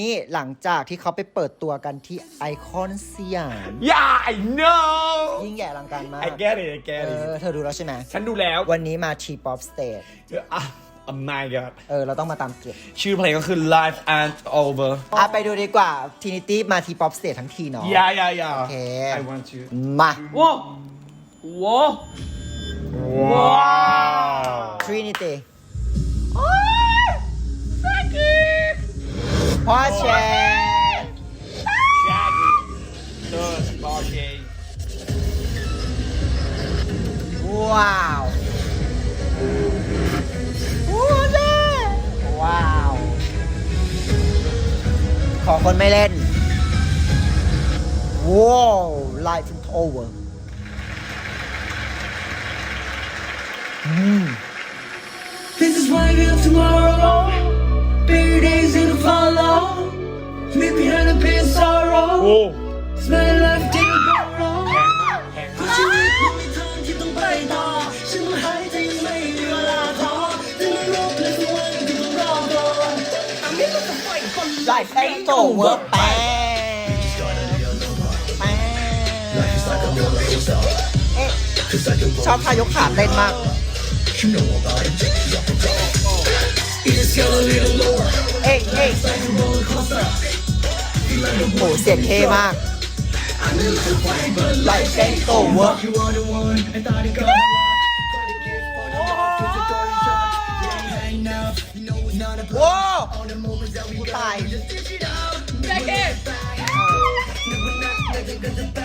นี่หลังจากที่เขาไปเปิดตัวกันที่ไอคอนสยาม Yeah I know ยิ่งใหญ่อลังการมาก I get it I เอ get อ it เธอดูแล้วใช่ไหม ฉันดูแล้ววันนี้มาทีป๊อปสเตจอะ Oh my god เออ เราต้องมาตามเก็บชื่อเพลงก็คือ Life and Over อะไปดูดีกว่าทีนิตี้มาทีป๊อปสเตจทั้งทีเนาะ Yeah yeah yeah โอเค I want to มา ว้าวว้าว Wow ทรินิตี้พ่อแช ร์ Shaggy Third Porsche ว้าวว้าว ขอคนไม่เล่น ว้าวไลฟ์โอเวอร์ This is why we have tomorrow. Leave behind the pain and sorrow. โอ้ Smile life didn't go wrong. เพราะชีวิตมันมีทางที่ต้องไปต่อ ฉันต้องหายใจยังไม่มีเวลาท้อจะนรกและสวรรค์ก็ต้องรอก่อน I'm in the fight for ไลฟ์แอนโตเวอร์แปงแปงเอ๊ะชอบทายกขาเต้นมาก It just got a little lower. เอ้ยเอ้ย โหเสียงเท่มากไลฟ์แอนโตเวอร์ You are the one. I thought it got Gotta get all the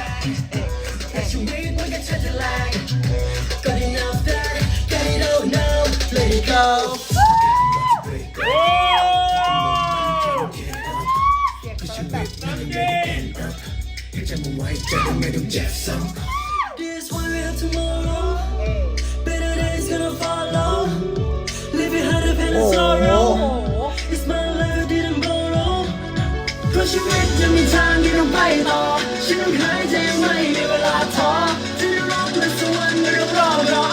จำเอาไว้จะได้ไม่ต้องเจ็บซ้ำ This one we have tomorrow Better days gonna follow Live behind the pain and sorrow It's my life I didn't borrow เพราะชีวิตยังมีทางที่ต้องไปต่อ ฉันต้องหายใจยังไม่มีเวลาท้อจะได้รับและสวรรค์ไม่ต้องรอรอ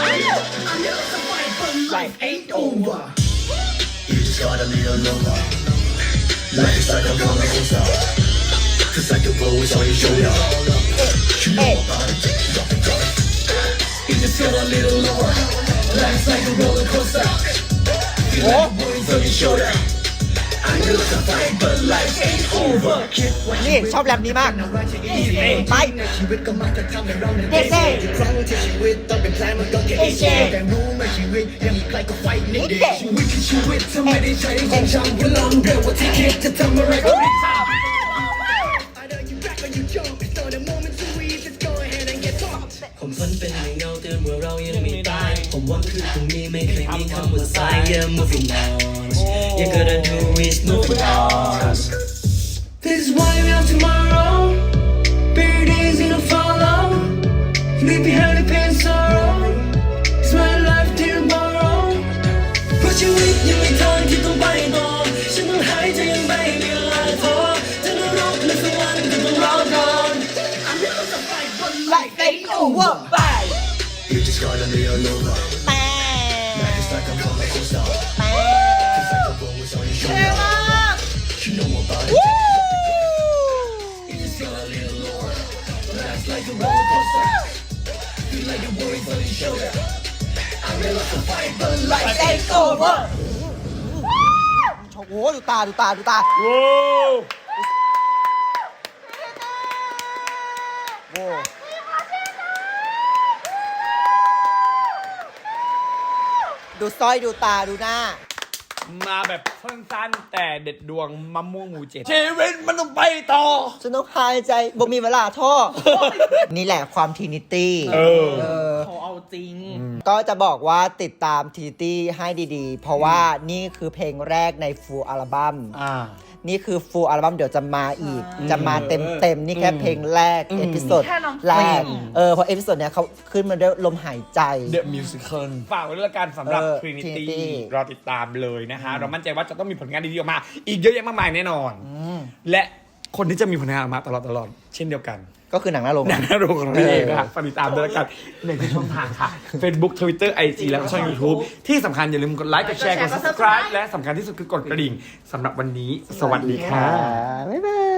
I'm here to fight but life ain't over You just gotta little lower. Life is like a roller coaster. 我小英雄呀。It just got a little lower, life's like a roller coaster. You like boys on your shoulder. I knew to fight, but life ain't over. นี่ชอบแรปนี้มาก ไปชีวิตก็มักจะทำให้เราเนี่ยเท่ๆครั้งที่ชีวิตต้องเป็นแผลมันก็แค่เอเชแต่รู้ไหมชีวิตยังมีใครก็ไฟนิดเดียวชีวิตคือชีวิตถ้าไม่ได้ใช้ความจำก็ลองเร็วกว่าที่คิดจะทำอะไรก็รีบ เคยมีคำว่าสาย Yeah moving on You gotta do is moving on This is why we have tomorrow Better days gonna follow Leave behind the pain and sorrow It's my life didn't borrow เพราะชีวิตยังมีทางที่ต้องไปต่อฉันต้องหายใจยังไม่มีเวลาท้อจะนรกและสวรรค์ก็ต้องรอก่อน I'm here to fight but life ain't over Bye You just gotta little lower. แ like a roller coaster Feel like your worries on your shoulder I'm here to fight but life ain't over โอ้โหดูตาดูตาดูตาโว้โว้ดูสร้อยดูตาดูหน้า มาแบบ สั้นๆแต่เด็ดดวงมะม่วงหมูเจ็ดชีวิตมันต้องไปต่อ ฉันต้องหายใจบ่มีเวลาท่อ นี่แหละความทีนิตี้เออ เออ เขาเอาจริง ก็จะบอกว่าติดตามทีนิตี้ให้ดีๆ เพราะว่านี่คือเพลงแรกในฟูลอัลบั้ม อ่า นี่คือฟูลอัลบั้มเดี๋ยวจะมาอีก จะมาเต็มเต็มๆนี่แค่เพลงแรก เอพิโซดแค่น้องแรก เออเพราะเอพิโซดเนี้ยเขาขึ้นมาด้วยลมหายใจ The Musical ฝากไว้ด้วยละกันสำหรับ เออ Trinity Trinity รอติดตามเลยนะคะ เรามั่นใจว่าจะต้องมีผลงานดีๆออกมา อีกเยอะแยะมากมายแน่นอน และคนที่จะมีผลงานออกมาตลอดๆเช่นเดียวกัน ก็คือหนังหน้าโรงหนังหน้าโรงของเราเองนะครับฝากติดตามด้วยละกันในทุกช่องทางค่ะ Facebook Twitter IG แล้วก็ช่อง YouTube ที่สำคัญอย่าลืมกดไลค์กดแชร์กด subscribe และสำคัญที่สุดคือกดกระดิ่งสำหรับวันนี้ สวัสดีค่ะ บ๊ายบาย